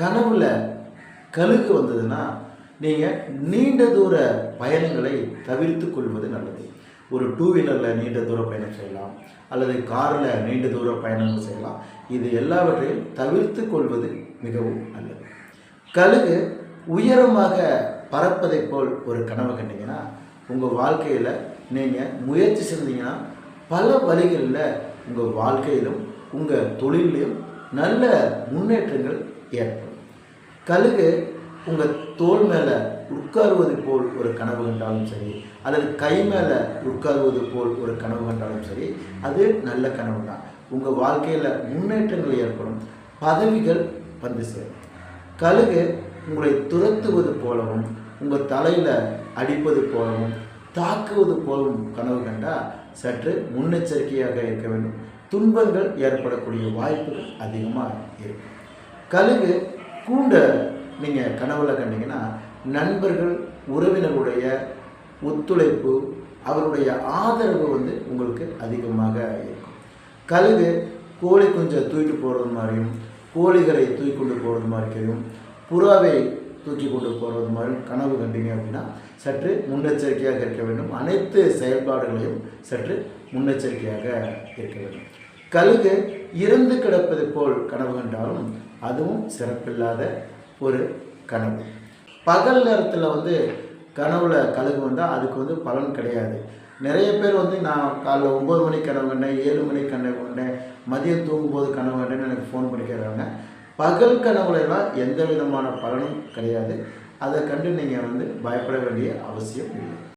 கனவுல கழுகு வந்ததுன்னா நீங்கள் நீண்ட தூர பயணங்களை தவிர்த்து கொள்வது நல்லது. ஒரு டூ வீலரில் நீண்ட தூர பயணம் செய்யலாம் அல்லது காரில் நீண்ட தூர பயணங்கள் செய்யலாம். இது எல்லாவற்றையும் தவிர்த்து கொள்வது மிகவும் நல்லது. கழுகு உயரமாக பறப்பதைப் போல் ஒரு கனவு கண்டிங்கன்னா உங்கள் வாழ்க்கையில் நீங்கள் முயற்சி செஞ்சீங்கன்னா பல வழிகளில் உங்கள் வாழ்க்கையிலும் உங்கள் தொழிலையும் நல்ல முன்னேற்றங்கள் ஏற்படும். கழுகு உங்கள் தோல் மேலே உட்காருவது போல் ஒரு கனவு கண்டாலும் சரி அல்லது கை மேலே உட்காருவது போல் ஒரு கனவு கண்டாலும் சரி அது நல்ல கனவு தான் உங்கள் வாழ்க்கையில் முன்னேற்றங்கள் ஏற்படும் பதவிகள் வந்து சேரும். கழுகு உங்களை துரத்துவது போலவும் உங்கள் தலையில் அடிப்பது போலவும் தாக்குவது போல் கனவு கண்டால் சற்று முன்னெச்சரிக்கையாக இருக்க வேண்டும். துன்பங்கள் ஏற்படக்கூடிய வாய்ப்புகள் அதிகமாக இருக்கும். கழுகு கூண்டை நீங்கள் கனவுல கண்டிங்கன்னா நண்பர்கள் உறவினருடைய ஒத்துழைப்பு அவருடைய ஆதரவு வந்து உங்களுக்கு அதிகமாக இருக்கும். கழுகு கோழி குஞ்சை தூக்கிட்டு போகிறது மாதிரியும் கோழிகளை தூக்கி கொண்டு போகிறது மாதிரியும் புறாவை தூக்கி கொண்டு போகிறது மாதிரி கனவு கண்டீங்க அப்படின்னா சற்று முன்னெச்சரிக்கையாக இருக்க வேண்டும். அனைத்து செயல்பாடுகளையும் சற்று முன்னெச்சரிக்கையாக இருக்க வேண்டும். கழுகு இறந்து கிடப்பது போல் கனவு கண்டாலும் அதுவும் சிறப்பில்லாத ஒரு கனவு. பகல் நேரத்தில் வந்து கனவுல கழுகு வந்தால் அதுக்கு வந்து பலன் கிடையாது. நிறைய பேர் வந்து நான் காலைல ஒம்பது மணிக்கு கனவு கண்டேன் ஏழு மணிக்கு கனவு கண்டேன் மதியம் தூங்கும்போது கனவு கண்டேன்னு எனக்கு ஃபோன் பண்ணி கேட்குறாங்க பகல் கனவுலலாம் எந்த விதமான பலனும் கிடையாது. அதை கண்டு நீங்கள் வந்து பயப்பட வேண்டிய அவசியம் இல்லை.